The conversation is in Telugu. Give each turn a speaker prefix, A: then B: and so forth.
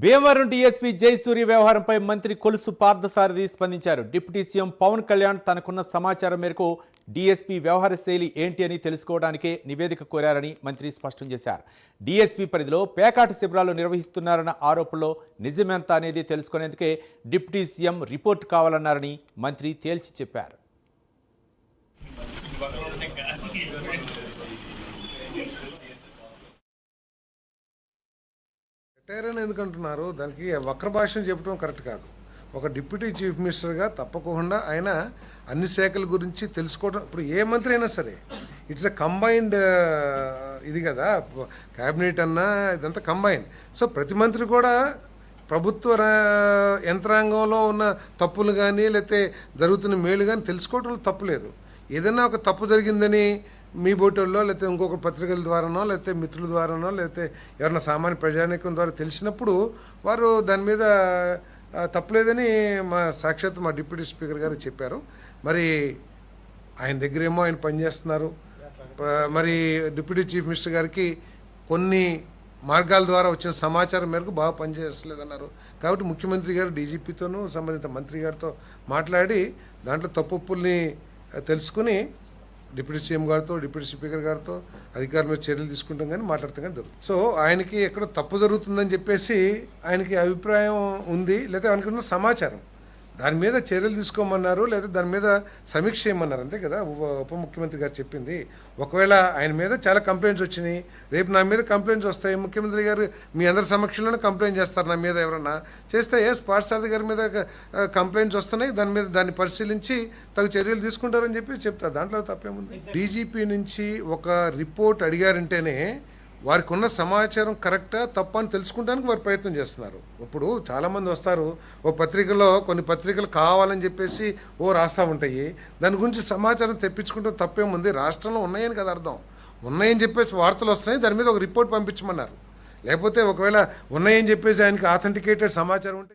A: భీమవరం డీఎస్పీ జయసూరి వ్యవహారంపై మంత్రి కొలుసు పార్థసారథి స్పందించారు. డిప్యూటీ సీఎం పవన్ కళ్యాణ్ తనకున్న సమాచారం మేరకు డీఎస్పీ వ్యవహార శైలి ఏంటి అని తెలుసుకోవడానికే నివేదిక కోరారని మంత్రి స్పష్టం చేశారు. డీఎస్పీ పరిధిలో పేకాట శిబిరాలు నిర్వహిస్తున్నారన్న ఆరోపణలో నిజమెంత అనేది తెలుసుకునేందుకే డిప్యూటీ సీఎం రిపోర్ట్ కావాలన్నారని మంత్రి తేల్చి చెప్పారు.
B: రిటైర్ ఎందుకంటున్నారు? ఎందుకు దానికి వక్ర భాషను చెప్పడం కరెక్ట్ కాదు. ఒక డిప్యూటీ చీఫ్ మినిస్టర్గా తప్పకుండా ఆయన అన్ని శాఖల గురించి తెలుసుకోవడం ఇప్పుడు ఏ మంత్రి అయినా సరే ఇట్స్ అ కంబైన్డ్ ఇది కదా క్యాబినెట్ అన్నా ఇదంతా కంబైన్డ్. సో ప్రతి మంత్రి కూడా ప్రభుత్వ రా- యంత్రాంగంలో ఉన్న తప్పులు కానీ లేకపోతే జరుగుతున్న మేలు కానీ తెలుసుకోవడంలో తప్పు లేదు. ఏదైనా ఒక తప్పు జరిగిందని మీ బోటల్లో లేకపోతే ఇంకొక పత్రికల ద్వారానో లేకపోతే మిత్రుల ద్వారానో లేకపోతే ఎవరైనా సామాన్య ప్రజానీకం ద్వారా తెలిసినప్పుడు వారు దాని మీద తప్పలేదని మా సాక్షాత్ మా డిప్యూటీ స్పీకర్ గారు చెప్పారు. మరి ఆయన దగ్గరేమో ఆయన పనిచేస్తున్నారు మరి డిప్యూటీ చీఫ్ మినిస్టర్ గారికి కొన్ని మార్గాల ద్వారా వచ్చిన సమాచారం మేరకు బాగా పనిచేయలేదన్నారు కాబట్టి ముఖ్యమంత్రి గారు డీజీపీతోనూ సంబంధిత మంత్రి గారితో మాట్లాడి దాంట్లో తప్పుల్ని తెలుసుకుని డిప్యూటీ సీఎం గారితో డిప్యూటీ స్పీకర్ గారితో అధికారుల మీద చర్యలు తీసుకుంటాం కానీ మాట్లాడతాం కానీ జరుగుతుంది. సో ఆయనకి ఎక్కడ తప్పు జరుగుతుందని చెప్పేసి ఆయనకి అభిప్రాయం ఉంది లేదా ఆయనకున్న సమాచారం. దాని మీద చర్యలు తీసుకోమన్నారు లేదా దాని మీద సమీక్ష చేయమన్నారు అంతే కదా? ఉప ముఖ్యమంత్రి గారు చెప్పింది. ఒకవేళ ఆయన మీద చాలా కంప్లైంట్స్ వచ్చినాయి రేపు నా మీద కంప్లైంట్స్ వస్తాయి ముఖ్యమంత్రి గారు మీ అందరి సమక్షంలోనే కంప్లైంట్ చేస్తారు నా మీద ఎవరన్నా. చేస్తే ఎస్ పాఠశాల గారి మీద కంప్లైంట్స్ వస్తున్నాయి దాని మీద దాన్ని పరిశీలించి తగు చర్యలు తీసుకుంటారని చెప్పి చెప్తారు. దాంట్లో తప్పేముంది? డీజీపీ నుంచి ఒక రిపోర్ట్ అడిగారంటేనే వారికి ఉన్న సమాచారం కరెక్టా తప్ప అని తెలుసుకుంటానికి వారు ప్రయత్నం చేస్తున్నారు. ఇప్పుడు చాలామంది వస్తారు ఓ పత్రికలో కొన్ని పత్రికలు కావాలని చెప్పేసి ఓ రాస్తూ ఉంటాయి. దాని గురించి సమాచారం తెప్పించుకుంటే తప్పేముంది? రాష్ట్రంలో ఉన్నాయని కదా అర్థం. ఉన్నాయని చెప్పేసి వార్తలు వస్తున్నాయి దాని మీద ఒక రిపోర్ట్ పంపించమన్నారు. లేకపోతే ఒకవేళ ఉన్నాయని చెప్పేసి ఆయనకి ఆథెంటికేటెడ్ సమాచారం ఉంటే